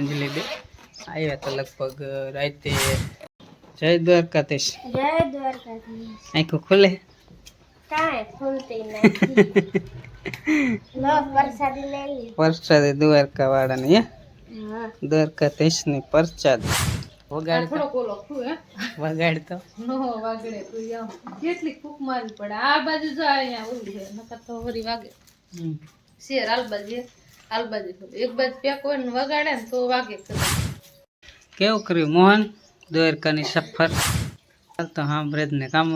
અંજલિ બે. આવ્યા તો લગભગ રાતે જય દ્વારકાધીશ. જય દ્વારકાધીશ. આંખું ખુલે? પ્રસાદી લઈ લી. પરસાદી દ્વારકા વાળાની હે? હા. દ્વારકાધીશની પરસાદી. વગાડ વગાડ તો. નો વાગડે તું કેટલી ફૂક મારવી પડે. આ બાજુ જો અહીંયા ઓલું છે નકર તો વળી વાગે. શેર આલ બાજુ આલ બાજુ એક બાજુ પેક હોય ને વગાડે ને તો વાગે. કેવું કર્યું? મોહન? દ્વારકાની સફર? તો સાંભળે જ ને કામ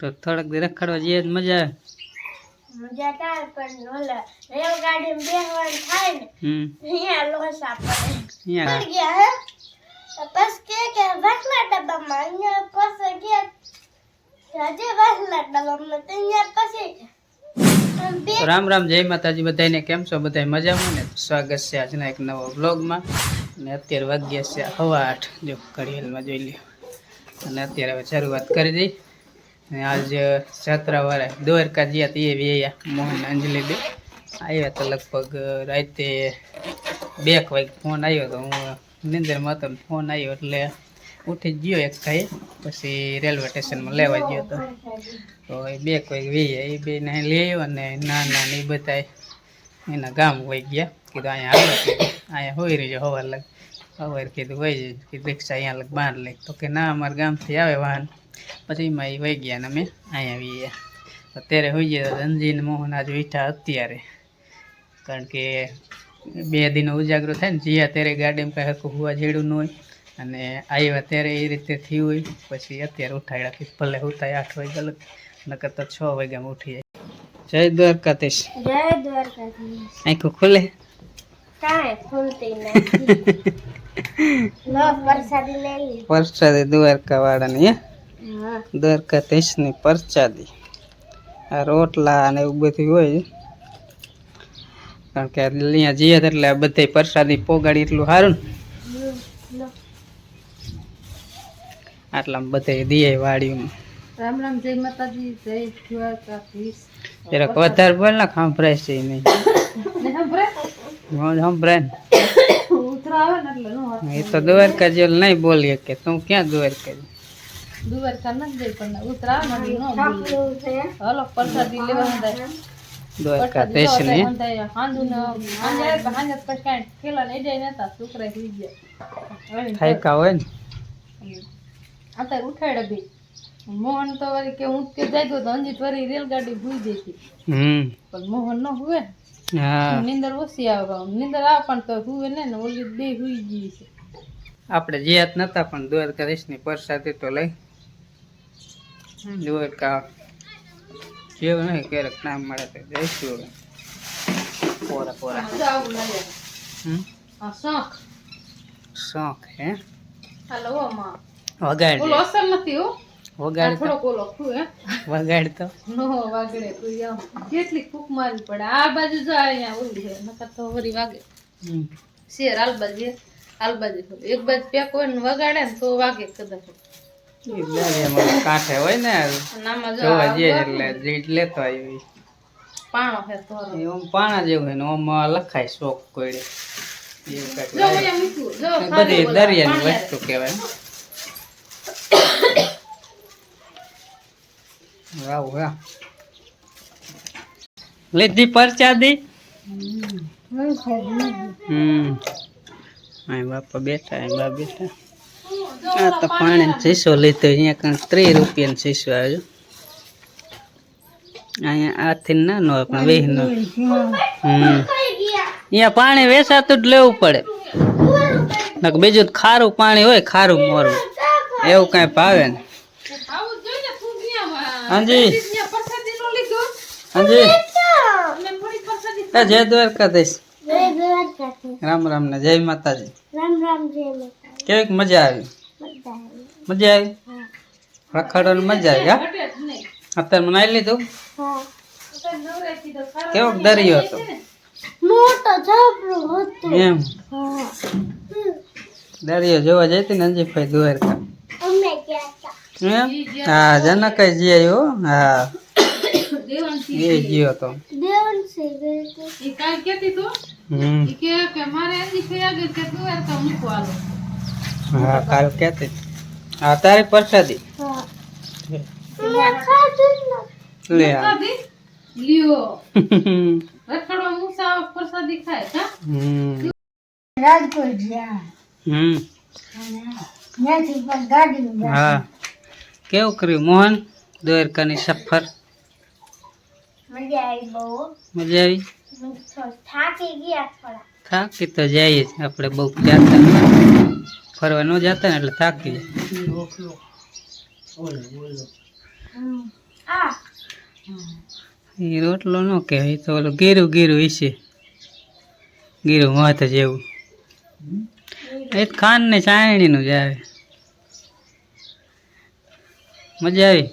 તો થોડાક દી રખડવા જઈએ તો મજા આવે. રામ રામ, જય માતાજી બધાને કેમ છો? બધા મજામાં ને? સ્વાગત છે આજના એક નવો બ્લોગમાં અને અત્યારે વાગ્યા છે હવા આઠ. જો, ઘડિયાળમાં જોઈ લ્યો. અને અત્યારે હવે શરૂઆત કરી દઈ. અને આજ જાત્રાવાળા દ્વારકા જ્યાં તે વ્યાયા મોહન અંજલિ બે આવ્યા તો લગભગ રાતે બે વાગે ફોન આવ્યો તો હું નિંદરમાં હતો ફોન આવ્યો એટલે ઉઠી ગયો એક ખાઈ પછી રેલવે સ્ટેશનમાં લેવા ગયો હતો તો એ બે કોઈ વીએ, એ બે ને લઈ અને નાના ને એ બધા એના ગામ વહી ગયા. કીધું અહીંયા આવે અહીંયા હોઈ રહીજો હવાર લગ, હવાર કીધું વહી જાય. કીધું રિક્ષા અહીંયા લગ બહાર લઈ. તો કે ના, અમારા ગામથી આવે વાહન. પછી એમાં એ વહી ગયા ને અમે અહીંયા વીએ. અત્યારે હોઈ ગયા રંજીન, મોહન આજ વીઠા અત્યારે. કારણ કે બે દિનો ઉજાગરો થાય ને, જ્યાં ત્યારે ગાડીમાં કાંઈ હરખું હોવા જેડું ન હોય. અને આવ્યા અત્યારે એ રીતે થયું હોય પછી અત્યારે ઉઠાડ્યા કે ભલે ઉઠાય આઠ વાગે ગલત નકર તો છ વાગ્યામાં ઉઠી જાય. જય દ્વારકાધીશ. જય દ્વારકાધીશ. આંખું ખુલે? કાંઈ ખુલતી નથી. લો પ્રસાદી દ્વારકા વાળાની દ્વારકાધીશની પરસાદી. આ રોટલા અને એવું બધું હોય. કારણ કે અહીંયા જઈએ એટલે બધી પરસાદી પોગાડી એટલું સારું ને. આટલામાં બધે દીએ વાડીમાં રામ રામ જય માતાજી જય દ્વારકાધીશ. જરાક વધારે બોલ ને સાંભળાય છે નહીં. સાંભળાય ને. એ તો દ્વારકા જેલ નહીં બોલીએ કે તું ક્યાં દ્વારકા? દ્વારકા નથી જઈ પણ હાલો પ્રસાદી લેવા હંધાય. દ્વારકાધીશ ને થાયકા હોય ને? અત્યારે ઉઠાડે બી મોહન તો વળી કે હું કે જાય તો અંજીત વળી રેલગાડી ભૂઈ જતી હમ. પણ મોહન ન ને હા. નીંદર ઓછી આવે નીંદર આવે પણ તો હુએ ને ને ઓલી બે હુઈ ગઈ છે. આપણે જ્યાત નતા પણ દ્વારકાધીશની પરસાદી તો લઈ. દ્વારકા. જેવું નહીં ક્યારેક નામ મળે તો જઈશું પોરા પોરા. શોખ. શોખ હે? હલો આમાં વગાડ ઓલો અસર નથી હો. વગાડ થોડો ઓલો હે. વગાડ તો. નો વાગડે તું આમ કેટલી ફૂક મારી પડે. આ બાજુ જો અહીંયા ઓલું છે. નકર તો વળી વાગે. શેર આલ બાજુ આલ બાજુ એક બાજુ પેક હોય ને વગાડે ને તો વાગે કદાચ. કાંઠે હોય ને જોવા જઈએ એટલે જીટ લેતો આવી પાણો છે એ પાણા જેવું હોય ને ઓમ લખાય શોખ કોઈ બધી દરિયાની વસ્તુ કહેવાય વાવ વાહ લીધી પરચાદી હમ. બાપા બેઠા આ તો પાણી શીશો લીધો, અહીંયા કંઈક ત્રીસ રૂપિયાનો શીશો આવ્યો. અહીંયા આથી ના નો પણ વેહ હમ. અહીંયા પાણી વેસાતું જ લેવું પડે. બીજું ખારું પાણી હોય, ખારું મોરું એવું કાંઈ ભાવે ને આવું જ જોઈએ ફૂંકિયામાં. હાજી. ત્યાં પ્રસાદી નો લીધો. હાજી. મેં થોડી પ્રસાદી એ જય દ્વારકાધીશ જય દ્વારકાધીશ રામ રામ ને જય માતાજી. રામ રામ જય માતા કેવીક મજા આવી? મજા આવી. રખડવાની મજા આવી હા? અત્યારે મને આવી લીધું? કેવોક દરિયો હતો? મોટો ઝાપડું હતું. એમ. હા. દરિયો જોવા જતી ને અંજીભાઈ દ્વારકા. એમ હા જનકાઈ જી આવ્યો હા. એ ગયો તો. ગઈ કાલ કેતી તું? હમ. કે કે મારે હજી ફેર આગળ કે તું યાર તો મૂકો હા કાલ કહેતી હા તારી પ્રસાદી. હા. મેં ખાધું જ નથી. લે લ્યો. રખડવા મૂસા પ્રસાદી ખાય કા? હમ. રાજકોટ ગયા હમ. ત્યાંથી ગાડી હા. કેવું કર્યું? મોહન દ્વારકાની સફર. મજા આવી બહુ. મજા આવી? થાકી ગયા થોડા. થાકી તો જઈએ જ. આપણે બહુ જાતા ફરવા ન જતા ને એટલે થાકી જાય. એ રોટલો ન કહેવાય. તો ઓલું ગીરું ગીરું હશે ગીરું માથે જેવું. એ ખાન ને ચાયણીનું જ આવે. મજા આવી?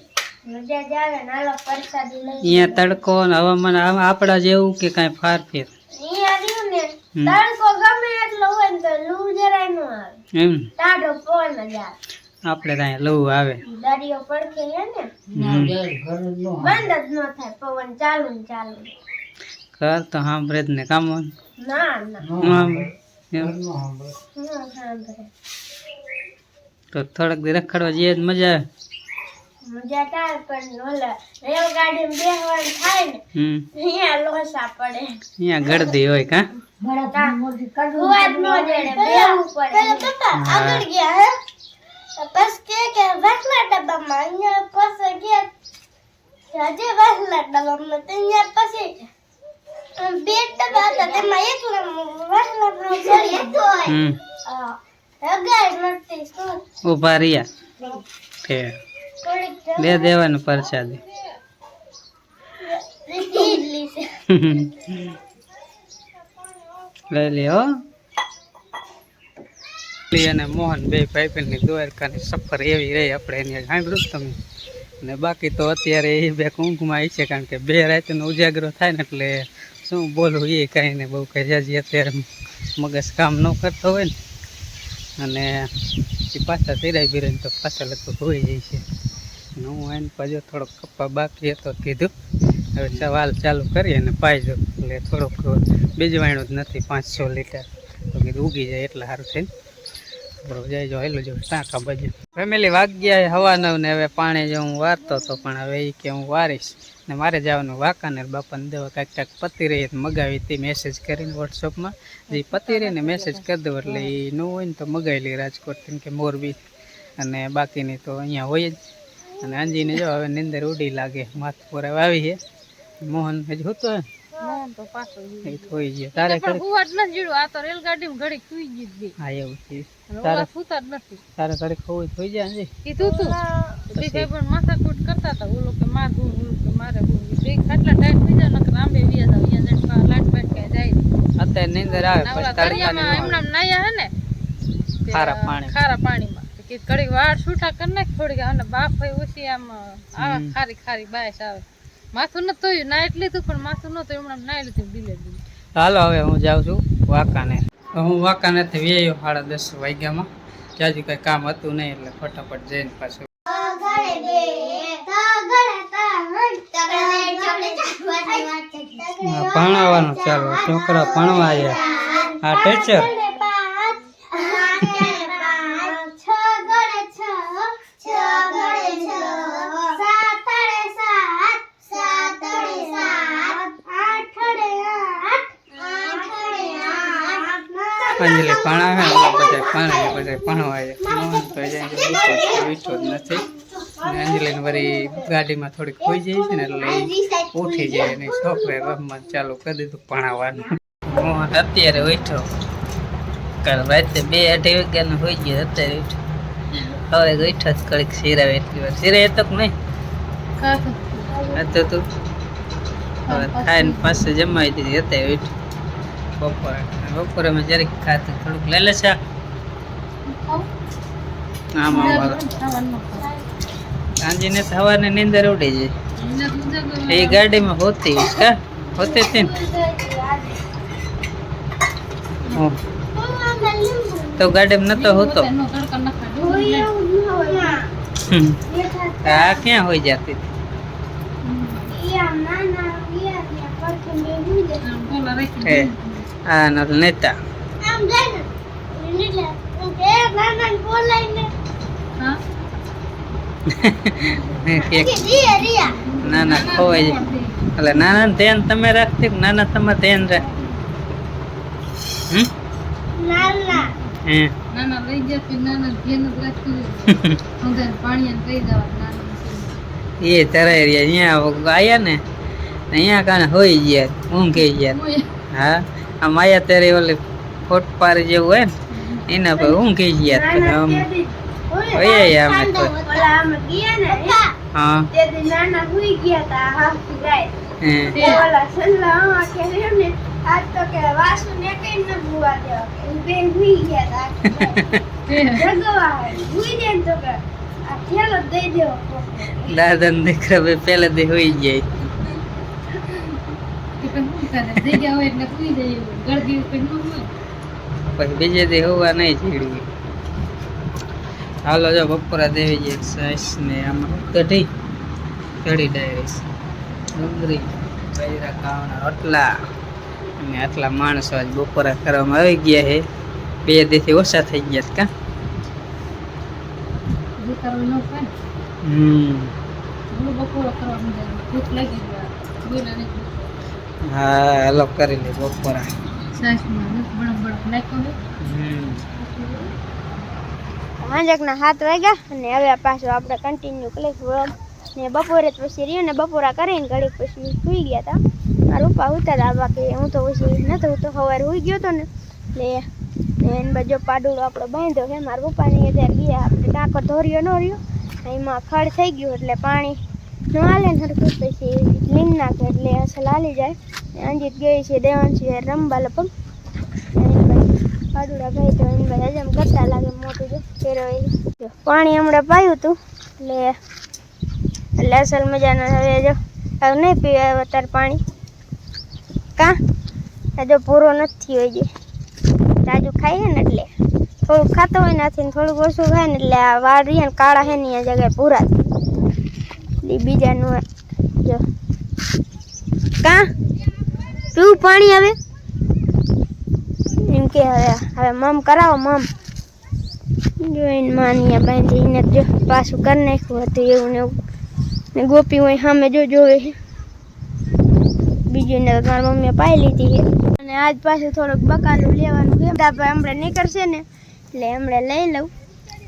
મજા જ આવે ને હાલો પ્રસાદી લઈ અહીંયા તડકો ને હવામાન આપડા આપણા જેવું કે કાંઈ ફાર ફેર? આપડે ત્યાં લવું આવે. દરિયો પડખે હે ને હમ. બંધ જ ન થાય પવન ચાલુ ચાલુ. કર તો સાંભળે જ ને કામ. ના? તો થોડાક દી રખડવા જઈએ તો મજા આવે. મજા થાય પણ ઓલા રેલગાડીમાં બેસવાનું થાય ને અહીંયા લોસા પડે. અહીંયા ગળદી હોય કા. આગળ ગયા હે? કે કે વાસના ડબ્બામાં અહીંયા પછી ગયા. હજે વાસના ડબ્બામાં તો અહીંયા પછી બે ડબ્બા હતા તેમાં એક વાસના ડબ્બા હગાઈ નથી ઊભા રહ્યા. દે દેવાનું પ્રસાદી. લઈ લે હો અને મોહન બે ભાઈબંધની દ્વારકાની સફર એવી રહી આપણે એની સાંભળ્યું તમે? ને બાકી તો અત્યારે એ બે કુંકમાં આવી છે કારણ કે બે રાતનો ઉજાગરો થાય ને એટલે શું બોલવું એ કાંઈ ને બહુ કંઈ જાજી અત્યારે મગજ કામ ન કરતો હોય ને. અને પછી પાછા સિરાઈ બિરાઈને તો પાછા લગભગ હોઈ જાય છે. હું એને પાછો થોડોક કપ્પા બાકી હતો કીધું. હવે સવાલ ચાલુ કરીએ અને પાઈ દો એટલે થોડોક બીજવાણું જ નથી પાંચસો લીટર. તો કીધું ઉગી જાય એટલે સારું છે હેલું જો ટાંકા બાજુ? ફેમિલી વાગ્યા હવા નવ ને હવે પાણી જો હું વારતો હતો, પણ હવે એ કે હું વારીશ. ને મારે જવાનું વાંકાનેર, બાપાને દેવા કાંઈક કાંઈક પતી રહી મગાવી હતી મેસેજ કરીને વોટ્સઅપમાં જે પતી રહી ને મેસેજ કરી દઉં, એટલે એ ન હોય ને તો મગાવી લઈ રાજકોટ કે મોરબી અને બાકીની તો અહીંયા હોય જ. અને અંજીને જો હવે નિંદર ઉડી લાગે, માથું પર હવે આવી છે. મોહન, હજી હોતો હે? મોહન તો પાછો એ તો ગયો. તારે પણ ઘડી હુવા જ આ તો રેલગાડીમાં ઘડી સુઈ ગઈ જ હા એવું છે. તારે સુતા જ નથી. તારે ઘડી ખવું હોય જાય અંજી કીધું તું બે પણ માથાકૂટ કરતા હતા. ઓલો કે માર હું ઓલું કે મારે હું બે ખાટલા ટાઈટ થઈ જાય નકર આંબે વ્યા જાવ લાટ બેઠ કે જાય અત્યારે નિંદર આવે પછી ઓલા તડકાની દરિયામાં ન આવે. એમનામ નાયા હે ને? ખારા પાણી. ખારા પાણીમાં. કે ઘડીક વાળ છૂટા કરી નાખ થોડીક અને બાફ ઓછી આમ આવે ખારી ખારી બાયસ આવે. માથું નતું ધોયું ના એટલી તું પણ માથું નતું હમણાં નાઈ લીધું ડીલે હાલો હવે હું જાઉં છું વાંકાને તો હું વાંકાનેથી વ્યાયો સાડા દસ વાગ્યામાં. ત્યાં હજી કંઈ કામ હતું નહીં એટલે ફટાફટ જઈને પાછું. ભણાવવાનું ચાલો. છોકરા ભણવા આવ્યા. હા ટીચર. ભણાવે બધા ભણાવે બધા ભણવા આવ્યા તો જાય વીઠો જ નથી. અને અંજલિને વળી ગાડીમાં થોડીક ખોઈ જાય છે ને એટલે ઉઠી જાય અને છોકરે રમવાનું ચાલુ કરી દીધું ભણાવવાનું. મોહન અત્યારે ઉઠો કાલ રાતે બે અઢી વાગ્યાનું હોઈ ગયો અત્યારે ઉઠ્યો. હવે ઉઠો જ કડીક સિરાવે એટલી વાર. સિરાય તો નહીં? કાકુ હતું તું. હવે ખાઈને પાસે જમાવી દીધી અત્યારે ઉઠ બપોરે. બપોરે અમે જરીક ખાતે થોડુંક લઈ લે શાક આમ સાંજીને તો સવારની નીંદર ઉડી જાય. એ ગાડીમાં હોતી કા હોતી હતી ને? તો ગાડીમાં નતો હોતો. આ ક્યાં હોઈ જતી? હતી? પાછું બે હુઈ જાય. આમ બોલા રાખી એ આ નર નેતા ને નાના ખોવાઈ એટલે નાના ધ્યાન તમે રાખતી નાના તમે ધ્યાન રાખ હમ નાના લઈ ગયા નાના ધ્યાન જ રાખતું હોય. અંધારે પાણી કહી દેવા એ તરાઈ રહ્યા અહીંયા આયા ને અહીંયા કાને હોઈ ગયા ઊંઘ ગયા હા આમ અત્યારે ત્યારે ઓલી ફોટ પાર જેવું હોય ને એના પર ઊંઘી ગયા તો આમ ઓય અમે તો. હા. નાના હુઈ ગયા તા હાફ જાય. ઓલા સલ્લા આવા કે ને આજ તો કે વાસુ ને કઈ ન ભૂવા દેવા કે બે હુઈ ગયા તા જગવા હુઈ દે તો કે આ થેલો દઈ દેવો દાદા ને. દીકરા બે દે હોઈ જાય. જગ્યા હોય એટલે સુઈ જાય ગળદી ઉપર ન હોય. પછી બીજે દી હોવા નહીં ચીડવી હાલો જો બપોરા દેવી જે સાસ ને આમાં કઢી કઢી ડાયરીસ ડુંગળી બૈરા ખાવાના રોટલા. અને આટલા માણસો આજ બપોરા કરવામાં આવી ગયા છે. બે દેથી ઓછા થઈ ગયા કા? હમ. બપોરા કરવાનું ભૂખ લાગી ગયા હા હાલો કરી લે બપોરા સાંજકના સાત વાગ્યા અને હવે પાછો આપણે કન્ટિન્યુ ક્લિક વ્લોગ. ને બપોરે તો પછી રહ્યું ને બપોરા કરીને ઘડીક પછી સુઈ ગયા હતા મારા પપ્પા ઉતા હતા બાકી હું તો પછી નતો હું તો સવારે સુઈ ગયો હતો ને. એટલે ને એને બાજુ પાડુડો આપણો બાંધ્યો છે. મારા પપ્પાની અત્યારે ગયા આપણે ટાંકો ધોર્યો ન રહ્યો એમાં ખડ થઈ ગયું એટલે પાણી હાલે ને પછી લીન નાખે એટલે અસલ હાલી જાય. અંજીત ગઈ છે, દેવાંશી રમવા લપમ પાડુડા ભાઈ તો એને ભાઈ હજમ કરતા લાગે મોટું જો ફેરો એ પાણી હમણાં પાયું હતું, એટલે એટલે અસલ મજાનો હવે જો, હવે નહીં પીવે અત્યારે પાણી. કા? હજુ પૂરો નથી હોય જે. તાજુ ખાઈએ ને એટલે. થોડુંક ખાતો હોય નથી ને થોડુંક ઓછું ખાય ને એટલે આ વાળ રહીએ ને કાળા હે ની જગ્યાએ પૂરા બીજાનું. જો. કા? પીવું પાણી હવે? એમ કે હવે હવે મમ કરાવો, મમ. જોઈને માનિયા બાંધીને જો પાછું કરી નાખ્યું હતું એવું ને એવું. ને ગોપી હોય સામે જો જોવે બીજું ને મારી મમ્મીએ પાઈ લીધી છે. અને આજ પાછું થોડુંક બકાલું લેવાનું છે. આપણે હમણાં નીકળશે ને, એટલે હમણાં લઈ લઉં.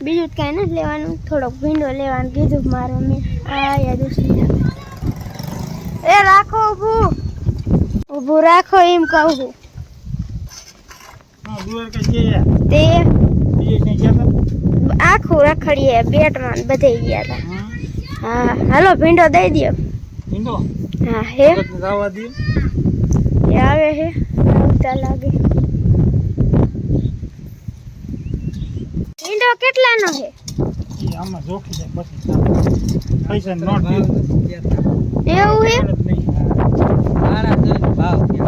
બીજું જ કાંઈ નથી લેવાનું. થોડોક ભીંડો લેવાનું કીધું મારે મેં આ યાદ એ રાખો ઊભું. ઊભું રાખો એમ કહું છું. તે આખું રખડીએ બેટમાં બધે ગયા હતા. હા હાલો ભીંડો દઈ દો હા હે? એ આવે હે આવતા લાગે. ભીંડો કેટલાનો છે? પૈસા નોટ એવું હે મારા જોઈને ભાવ એમ.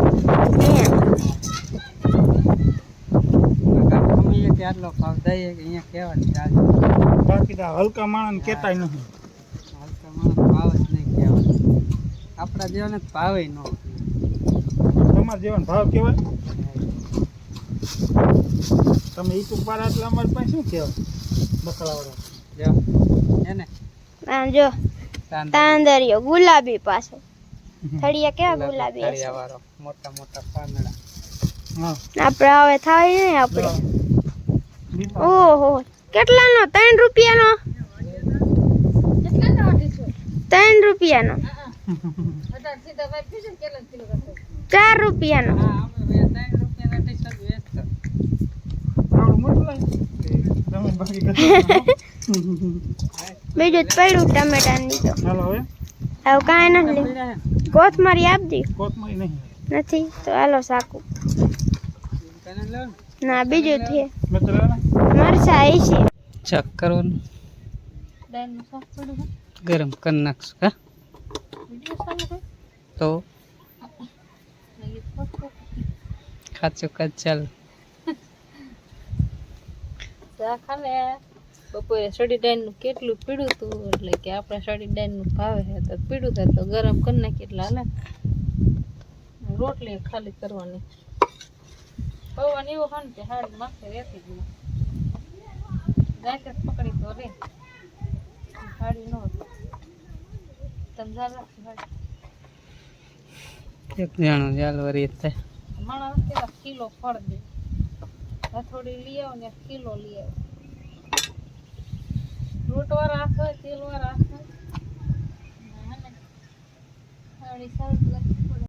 ગમીએ કે આટલો ભાવ દઈએ કે અહીંયા કહેવાની ચાલે બાકી તો હલકા માણસ કેતાય નથી. હલકા માણસ ભાવ જ નહીં કહેવાય. આપણા જેવાને ભાવે ન તમારા તમારે જેવાનો ભાવ કહેવાય? તમે ઈ તો પારા એટલે અમારે પાસે શું કહેવાય બકરાવાળા જો એને જો તાંદરિયો ગુલાબી પાછો થળિયા કેવા ગુલાબી હશે? તળિયાવાળો મોટા મોટા પાંદડા. હા. આપણે હવે થાય ને આપણે. ઓહો કેટલાનો? ત્રણ રૂપિયાનો? કેટલા ના ત્રણ રૂપિયાનો. ચાર રૂપિયાનો હા અમે બે ત્રણ રૂપિયાના ટી-શર્ટ વેચતા આવડું મોટું લાગે તમે બાકી કરતા બીજું જ પડ્યું ટમેટાની તો. હાલો હવે. હવે કાંઈ નથી લીધું. પડ્યા હે. કોથમરી આપજી. કોથમરી નહીં. નથી તો હાલો સાકું ને? તને લો ને. ના બીજું છે. મેં તો લેવાના? મરચા એ છે. ચેક કરવાનું દાળનું શાક પડ્યું છે. ગરમ કરી નાખશું હા? વીડિયો ચાલુ છે? તો? નહીં ફોટો. ખાચું ખાચ ચાલ. ચા ખાલે બપોરે સડી ડાયનનું કેટલું પીડું હતું એટલે કે આપણે સડી ડાયનનું ભાવે છે. તો પીડું થાય તો ગરમ કરી નાખીએ એટલે હાલે. રોટલી ખાલી કરવાની. પવન એવો હોય ને કે હાડી માથે રહેતી જ નહીં પકડી તો રે. હાડી ન હતી. તમે જાણો હાડી એક જણો ચાલ થાય. માણસ કેવા કિલો ફળ દે. હથોડી લઈ આવો ને કિલો લઈ આવો. રોટો રાખો તેલવા રાખો. હળી સાવ